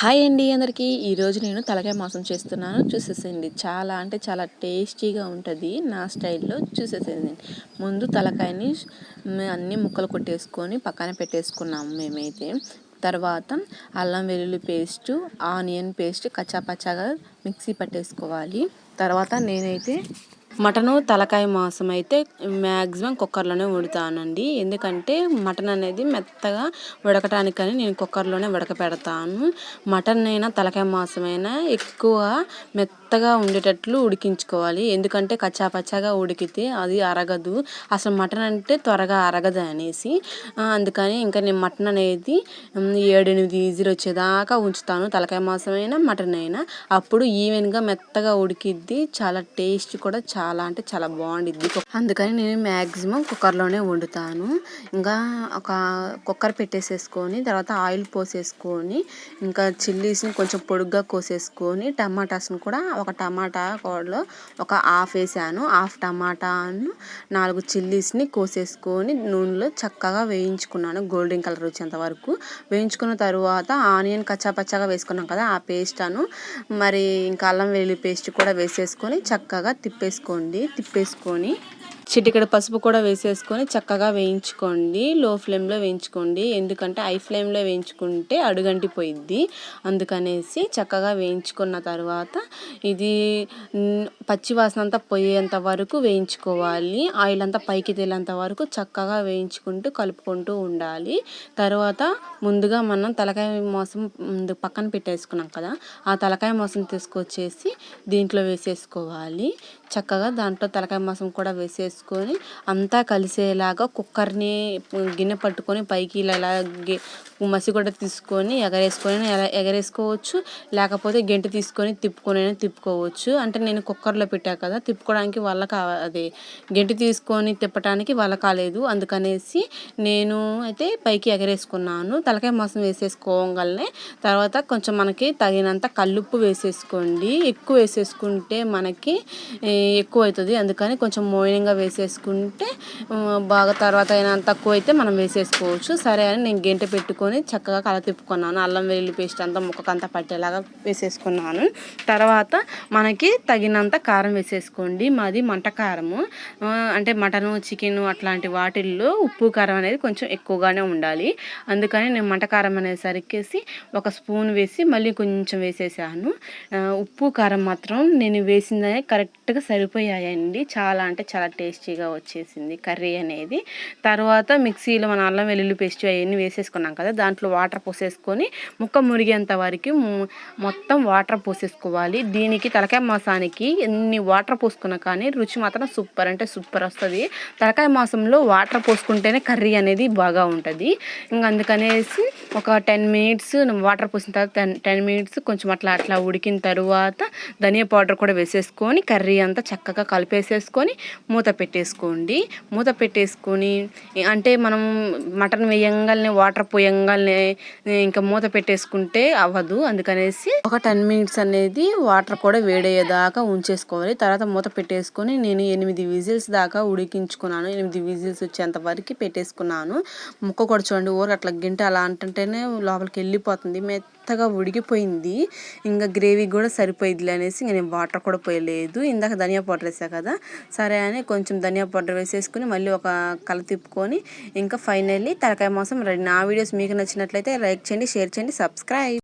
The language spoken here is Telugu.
హాయ్ అండి అందరికీ. ఈరోజు నేను తలకాయ మాసం చేస్తున్నాను. చూసేసేయండి. చాలా అంటే చాలా టేస్టీగా ఉంటుంది నా స్టైల్లో చూసేసేయండి. ముందు తలకాయని అన్ని ముక్కలు కొట్టేసుకొని పక్కన పెట్టేసుకున్నాము మేమైతే. తర్వాత అల్లం వెల్లుల్లి పేస్ట్ ఆనియన్ పేస్ట్ కచ్చాపచ్చాగా మిక్సీ పట్టేసుకోవాలి. తర్వాత నేనైతే మటను తలకాయ మాంసం అయితే మ్యాక్సిమం కుక్కర్లోనే ఉడతానండి ఎందుకంటే మటన్ అనేది మెత్తగా ఉడకటానికని నేను కుక్కర్లోనే ఉడకపెడతాను. మటన్ అయినా తలకాయ మాంసం అయినా ఎక్కువ మెత్తగా ఉండేటట్లు ఉడికించుకోవాలి. ఎందుకంటే కచ్చాపచ్చాగా ఉడికితే అది అరగదు. అసలు మటన్ అంటే త్వరగా అరగదు అనేసి. అందుకని ఇంకా నేను మటన్ అనేది ఏడెనిమిది ఈజీలు వచ్చేదాకా ఉంచుతాను. తలకాయ మాంసం అయినా మటన్ అయినా అప్పుడు ఈవెన్గా మెత్తగా ఉడికిద్ది. చాలా టేస్ట్ కూడా చాలా చాలా అంటే చాలా బాగుండిద్ది. అందుకని నేను మ్యాక్సిమం కుక్కర్లోనే వండుతాను. ఇంకా ఒక కుక్కర్ పెట్టేసేసుకొని తర్వాత ఆయిల్ పోసేసుకొని ఇంకా చిల్లీస్ని కొంచెం పొడుగ్గా కోసేసుకొని టమాటాస్ని కూడా ఒక టమాటా కూడలో ఒక హాఫ్ వేసాను. హాఫ్ టమాటాను నాలుగు చిల్లీస్ని కోసేసుకొని నూనెలో చక్కగా వేయించుకున్నాను. గోల్డెన్ కలర్ వచ్చేంత వరకు. వేయించుకున్న తర్వాత ఆనియన్ కచ్చాపచ్చాగా వేసుకున్నాం కదా ఆ పేస్ట్ను. మరి ఇంకా అల్లం వెల్లుల్లి పేస్ట్ కూడా వేసేసుకొని చక్కగా తిప్పేసుకొని ఉంది తిప్పేసుకొని చిటికడ పసుపు కూడా వేసేసుకొని చక్కగా వేయించుకోండి. లో ఫ్లేమ్లో వేయించుకోండి. ఎందుకంటే హై ఫ్లేమ్లో వేయించుకుంటే అడుగంటి పోయిద్ది అందుకనేసి చక్కగా వేయించుకున్న తర్వాత ఇది పచ్చి వాసన అంతా పోయేంత వరకు వేయించుకోవాలి. ఆయిల్ అంతా పైకి తేలేంత వరకు చక్కగా వేయించుకుంటూ కలుపుకుంటూ ఉండాలి. తర్వాత ముందుగా మనం తలకాయ మోసం ముందు పక్కన పెట్టేసుకున్నాం కదా ఆ తలకాయ మోసం తీసుకొచ్చేసి దీంట్లో వేసేసుకోవాలి. చక్కగా దాంట్లో తలకాయ మాసం కూడా వేసేసుకొని అంతా కలిసేలాగా కుక్కర్ని గిన్నె పట్టుకొని పైకి ఇలా మసి కూడా తీసుకొని ఎగరేసుకొని ఎగరేసుకోవచ్చు లేకపోతే గెంటి తీసుకొని తిప్పుకొని తిప్పుకోవచ్చు. అంటే నేను కుక్కర్లో పెట్టా కదా తిప్పుకోవడానికి వల్ల కా అది గెంటి తీసుకొని తిప్పడానికి వల్ల కాలేదు. అందుకనేసి నేను అయితే పైకి ఎగరేసుకున్నాను. తలకాయ మాసం వేసేసుకోగలనే తర్వాత కొంచెం మనకి తగినంత కల్లుప్పు వేసేసుకోండి. ఎక్కువ వేసేసుకుంటే మనకి ఎక్కువ అవుతుంది అందుకని కొంచెం మోయినంగా వేసేసుకుంటే బాగా తర్వాత అయినా తక్కువ అయితే మనం వేసేసుకోవచ్చు. సరే అని నేను గెంట పెట్టుకొని చక్కగా కల తిప్పుకున్నాను. అల్లం వెల్లుల్లి పేస్ట్ అంతా ముక్కకంతా పట్టేలాగా వేసేసుకున్నాను. తర్వాత మనకి తగినంత కారం వేసేసుకోండి. మాది మంట కారము. అంటే మటను చికెన్ అట్లాంటి వాటిల్లో ఉప్పు కారం అనేది కొంచెం ఎక్కువగానే ఉండాలి. అందుకని నేను మంట కారం అనేసరికేసి ఒక స్పూన్ వేసి మళ్ళీ కొంచెం వేసేసాను. ఉప్పు కారం మాత్రం నేను వేసిందనే కరెక్ట్గా సరిపోయాయండి. చాలా అంటే చాలా టేస్ట్ టేస్టీగా వచ్చేసింది కర్రీ అనేది. తర్వాత మిక్సీలో మన అల్లం వెల్లుల్లి పేస్ట్ అవన్నీ వేసేసుకున్నాం కదా దాంట్లో వాటర్ పోసేసుకొని ముక్క మురిగేంత వరకు మొత్తం వాటర్ పోసేసుకోవాలి. దీనికి తలకాయ మాసానికి ఎన్ని వాటర్ పోసుకున్నా కానీ రుచి మాత్రం సూపర్ అంటే సూపర్ వస్తుంది. తలకాయ మాసంలో వాటర్ పోసుకుంటేనే కర్రీ అనేది బాగా ఉంటుంది. ఇంకా అందుకనేసి ఒక టెన్ మినిట్స్ వాటర్ పోసిన తర్వాత టెన్ టెన్ మినిట్స్ కొంచెం అట్లా అట్లా ఉడికిన తర్వాత ధనియా పౌడర్ కూడా వేసేసుకొని కర్రీ అంతా చక్కగా కలిపేసేసుకొని మూత పెట్టేసుకోండి. మూత పెట్టేసుకొని అంటే మనం మటన్ వేయంగానే వాటర్ పోయంగానే ఇంకా మూత పెట్టేసుకుంటే అవ్వదు. అందుకనేసి ఒక టెన్ మినిట్స్ అనేది వాటర్ కూడా వేడయ్యేదాకా ఉంచేసుకోవాలి. తర్వాత మూత పెట్టేసుకొని నేను ఎనిమిది విజిల్స్ దాకా ఉడికించుకున్నాను. ఎనిమిది విజిల్స్ వచ్చేంత వరకు పెట్టేసుకున్నాను. ముక్క కూడా చూడండి ఊరు అట్లా గింట అలా అంటుంటేనే లోపలికి వెళ్ళిపోతుంది. మెత్తగా ఉడికిపోయింది. ఇంకా గ్రేవీ కూడా సరిపోయింది అనేసి ఇంకా నేను వాటర్ కూడా పోయలేదు. ఇందాక ధనియా పౌడర్ వేసా కదా. సరే అని కొంచెం ధనియా పౌడర్ వేసేసుకుని మళ్ళీ ఒక కల తిప్పుకొని ఇంకా ఫైనల్లీ తలకాయ మాసం రెడీ. నా వీడియోస్ మీకు నచ్చినట్లయితే లైక్ చేయండి షేర్ చేయండి సబ్స్క్రైబ్.